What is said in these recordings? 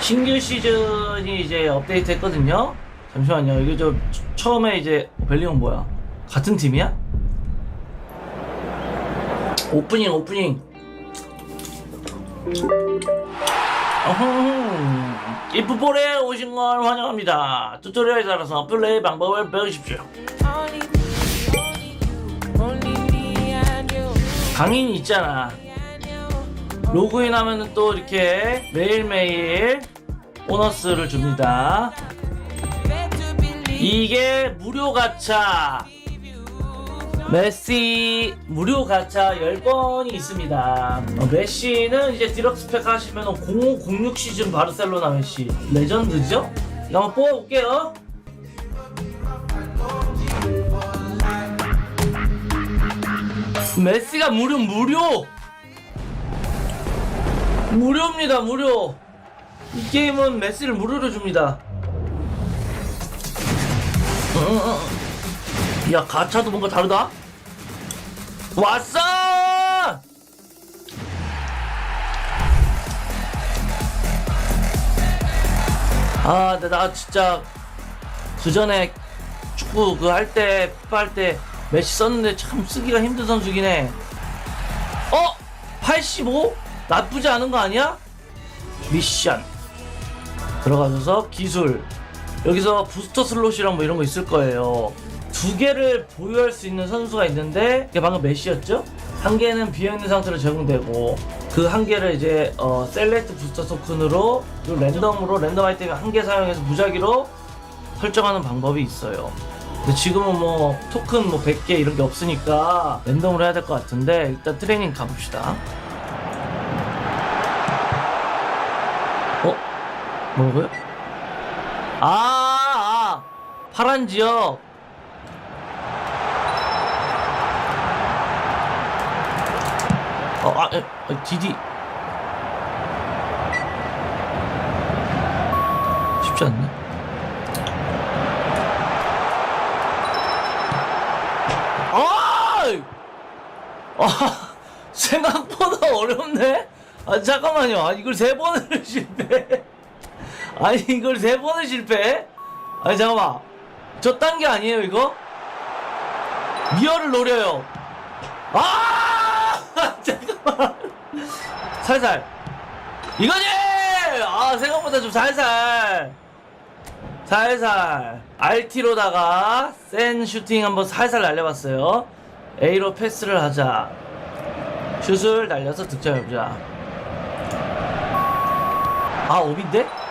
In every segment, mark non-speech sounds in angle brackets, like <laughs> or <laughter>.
신규 시즌이 이제 업데이트 했거든요. 잠시만요. 이게 저 처음에 이제 벨리온 뭐야? 같은 팀이야? 오프닝 오프닝. 어흥. 이프볼에 오신 걸 환영합니다. 튜토리얼에 따라서 플레이 방법을 배우십시오. 강인이 있잖아. 로그인 하면은 또 이렇게 매일매일 보너스를 줍니다. 이게 무료 가차. 메시 무료 가차 10건이 있습니다. 어, 메시는 이제 디럭스 팩 하시면 0506 시즌 바르셀로나 메시. 레전드죠? 한번 뽑아볼게요. 메시가 무료, 무료! 무료입니다, 무료! 이 게임은 메시를 무료로 줍니다. 야 가차도 뭔가 다르다 왔어 아 근데 나 진짜 그 전에 축구 그 할 때 피파 할 때 메시 썼는데 참 쓰기가 힘든 선수긴 해 어? 85? 나쁘지 않은 거 아니야? 미션 들어가셔서 기술 여기서 부스터 슬롯이랑 뭐 이런 거 있을 거예요. 두 개를 보유할 수 있는 선수가 있는데 이게 방금 메시였죠? 한 개는 비어있는 상태로 제공되고 그 한 개를 이제 어, 셀렉트 부스터 토큰으로 그리고 랜덤으로 랜덤 아이템 한 개 사용해서 무작위로 설정하는 방법이 있어요. 근데 지금은 뭐 토큰 뭐 100개 이런 게 없으니까 랜덤으로 해야 될 것 같은데 일단 트레이닝 가봅시다. 뭐라고요? 아, 아 파란 지역. 어, 아, 에, 에, 디디. 쉽지 않네. 아! 아, <laughs> 생각보다 어렵네? 아, 잠깐만요. 아, 이걸 세 번을 실패. <laughs> 아니 이걸 세 번을 실패? 아니 잠깐만. 저딴 게 아니에요 이거? 미어를 노려요. 아! <laughs> 잠깐만. 살살. 이거지! 아 생각보다 좀 살살. 살살. RT로다가 센 슈팅 한번 살살 날려봤어요. A로 패스를 하자. 슛을 날려서 득점해보자. 아 오빈데?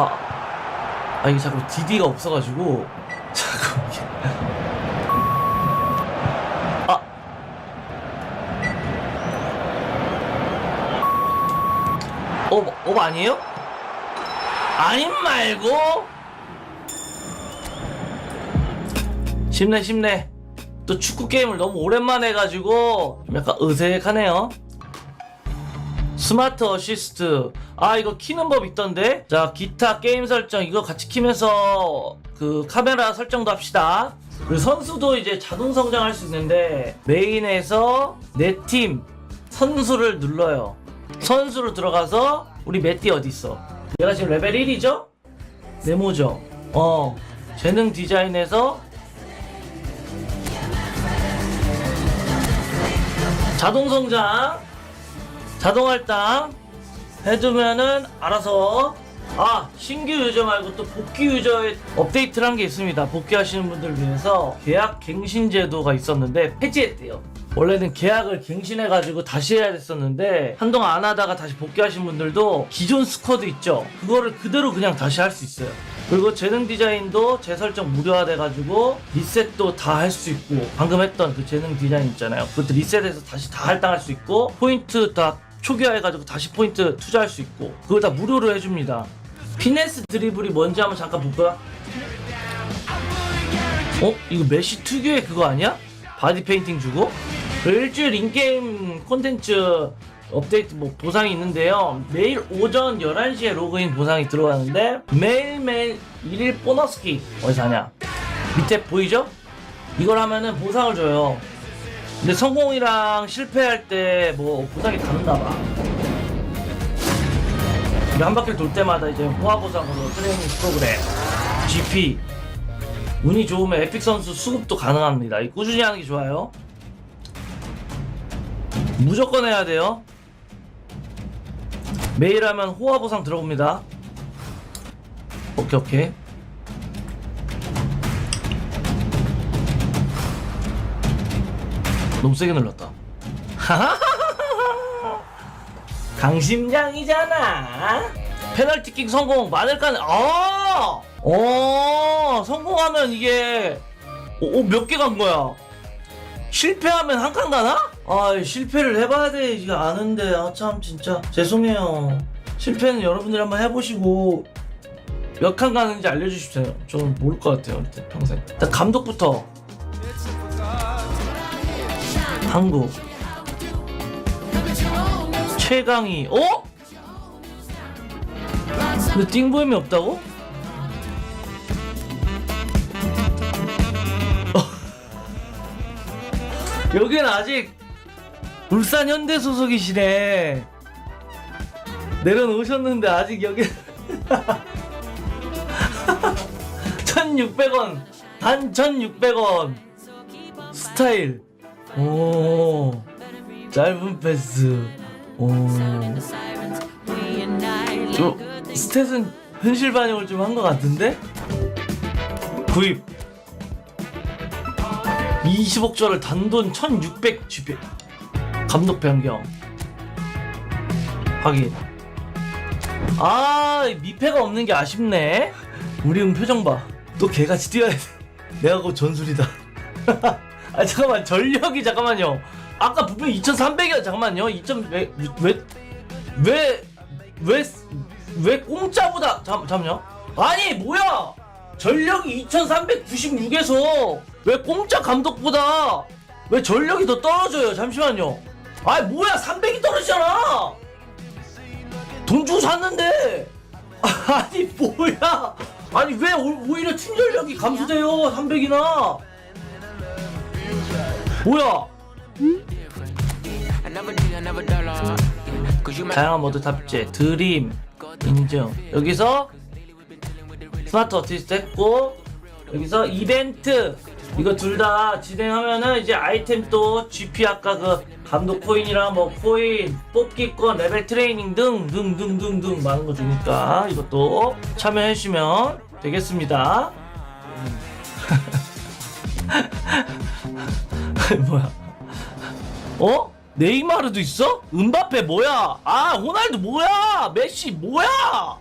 아, 아 이게 자꾸 DD가 없어가지고. 자꾸 이게. 아, 업, 업 아니에요? 아님 말고? 쉽네 쉽네. 또 축구 게임을 너무 오랜만에 해가지고 좀 약간 어색하네요. 스마트 어시스트. 아 이거 키는 법 있던데? 자 기타 게임 설정 이거 같이 키면서 그 카메라 설정도 합시다. 그리고 선수도 이제 자동 성장할 수 있는데 메인에서 내 팀 선수를 눌러요. 선수로 들어가서 우리 메띠 어디 있어? 얘가 지금 레벨 1이죠? 네모죠? 어. 재능 디자인에서 자동 성장 자동 할당 해두면은 알아서 아 신규 유저 말고 또 복귀 유저에 업데이트를 한게 있습니다. 복귀하시는 분들 위해서 계약 갱신 제도가 있었는데 폐지했대요. 원래는 계약을 갱신해 가지고 다시 해야 됐었는데 한동안 안 하다가 다시 복귀하신 분들도 기존 스쿼드 있죠? 그거를 그대로 그냥 다시 할 수 있어요. 그리고 재능 디자인도 재설정 무료화돼 가지고 리셋도 다 할 수 있고 방금 했던 그 재능 디자인 있잖아요. 그것도 리셋해서 다시 다 할당할 수 있고 포인트 다 초기화해가지고 다시 포인트 투자할 수 있고 그걸 다 무료로 해줍니다 피네스 드리블이 뭔지 한번 잠깐 볼까? 어? 이거 메시 특유의 그거 아니야? 바디 페인팅 주고? 그 일주일 인게임 콘텐츠 업데이트 뭐 보상이 있는데요 매일 오전 11시에 로그인 보상이 들어가는데 매일매일 1일 보너스키 어디서 하냐 밑에 보이죠? 이걸 하면은 보상을 줘요 근데 성공이랑 실패할 때 뭐 보상이 다른가 봐. 이한 바퀴 돌 때마다 이제 호화보상으로 트레이닝 프로그램 GP 운이 좋으면 에픽 선수 수급도 가능합니다. 이 꾸준히 하는 게 좋아요. 무조건 해야 돼요. 매일 하면 호화보상 들어옵니다. 오케이 오케이. 너무 세게 눌렀다. <laughs> 강심장이잖아. 페널티킥 성공 마늘간 아, 어 성공하면 이게 오, 몇 개 간 거야? 실패하면 한 칸 가나? 아 실패를 해봐야 돼 이게 아는데 아 참 진짜 죄송해요. 실패는 여러분들이 한번 해보시고 몇 칸 가는지 알려주십시오. 저는 모를 것 같아요 일단 평생. 일단 감독부터 한국 최강희 어? 근데 띵보임이 없다고? 어. 여기는 아직 울산 현대 소속이시네 내려놓으셨는데 아직 여기 1600원 단 1600원 스타일 오 짧은 패스. 오. 저 스탯은 현실 반영을 좀 한 것 같은데? 구입. 20억 조를 단돈 1600 GP 감독 변경. 확인. 아 미패가 없는 게 아쉽네. 우리 은 표정 봐또 개같이 뛰어야 돼. 내가 곧 전술이다 <laughs> 아 잠깐만 전력이 잠깐만요. 아까 부분 2300이야 잠깐만요. 2000왜왜왜 왜, 왜 공짜보다 잠, 잠요. 아니 뭐야! 전력이 2396에서 왜 공짜 감독보다 왜 전력이 더 떨어져요? 잠시만요. 아니 뭐야 300이 떨어지잖아! 돈 주고 샀는데! <laughs> 아니 뭐야! 아니 왜 오- 오히려 팀 전력이 감소돼요 300이나 You 다양한 모드 탑재 드림 인증. 여기서 스마트 어티스트 했고 여기서 이벤트. 이거 둘 다 진행하면은 이제 아이템 또 GP 아까 그 감독 코인이랑 뭐 코인 뽑기권 레벨 트레이닝 등 등 등 등 등 많은 거 주니까 이것도 참여해 주시면 되겠습니다 <laughs> <laughs> 뭐야 어? 네이마르도 있어? 은바페 뭐야? 아 호날두 뭐야? 메시 뭐야?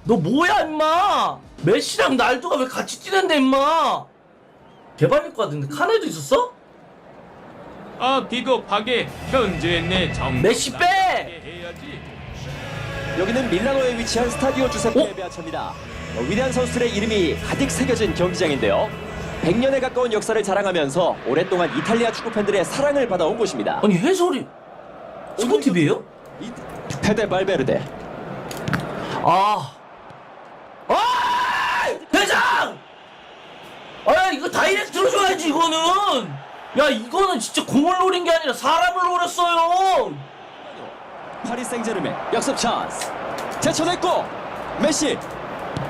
너 뭐야 임마? 메시랑 날두가 왜 같이 뛰는데 임마? 개발일 것 같은데 칸에도 있었어? 아 비겁하게 현재 내 정. 메시 빼! 여기는 밀라노에 위치한 스타디오 주세페 어? 베아차입니다. 어, 위대한 선수들의 이름이 가득 새겨진 경기장인데요. 100년에 가까운 역사를 자랑하면서 오랫동안 이탈리아 축구 팬들의 사랑을 받아온 곳입니다. 아니 해설이 스포티비에요? 이- 페데 발베르데. 아. 아! 대장! 아, 이거 다이렉트로 줘야지, 이거는! 야, 이거는 진짜 공을 노린 게 아니라 사람을 노렸어요! 파리 생제르맹 역습 찬스. 제쳐냈고 메시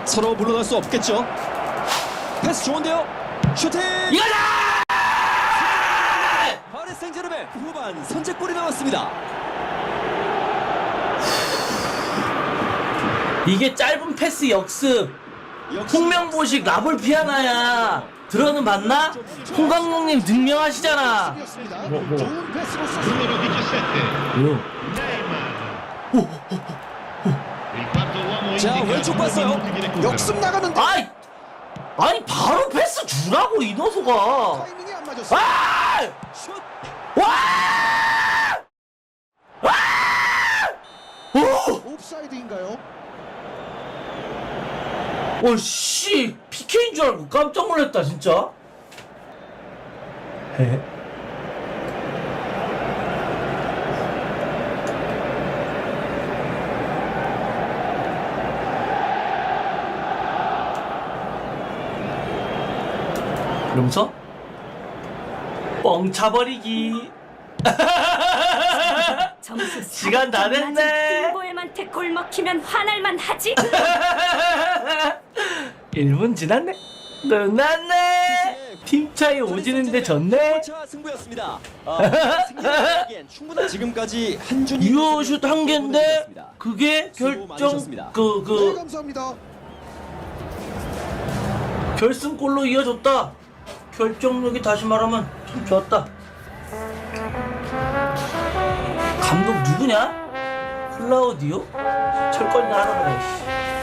서로 물러날 수 없겠죠. 패스 좋은데요. 슈팅. 이거다! 파리 생제르맹 후반 선제골이 나왔습니다. 이게 짧은 패스 역습. 홍명보식 라볼 피아나야. 들어는 봤나? 홍강록님 증명하시잖아. 뭐, 뭐. 좋은 패스로 numero 17 뭐요? il quarto uomo 자 왼쪽 봤어요. 역습 나가는데 아이! 아니, 바로 패스 주라고, 이 녀석아. 타이밍이 안 맞았어. 아! 슛. 와! 옵사이드인가요? 어, 씨, PK인 줄 알고 깜짝 놀랐다, 진짜. 에? 그러면서 뻥 차버리기. 점수 시간 다 됐네. 빙보엠한테 골 먹히면 화날만 하지. <laughs> 1분 지났네. 끝났네. 팀 차이 오지는데 졌네. 차 승부였습니다. 아, 승리하기엔 충분한 지금까지 한준이 유효슛 한 개인데. 그게 결정 많으셨습니다. 그그 감사합니다. 결승골로 이어졌다. 결정력이 다시 말하면 참 좋았다. 감독 누구냐? 클라우디오? 철권이나 하나. 씨.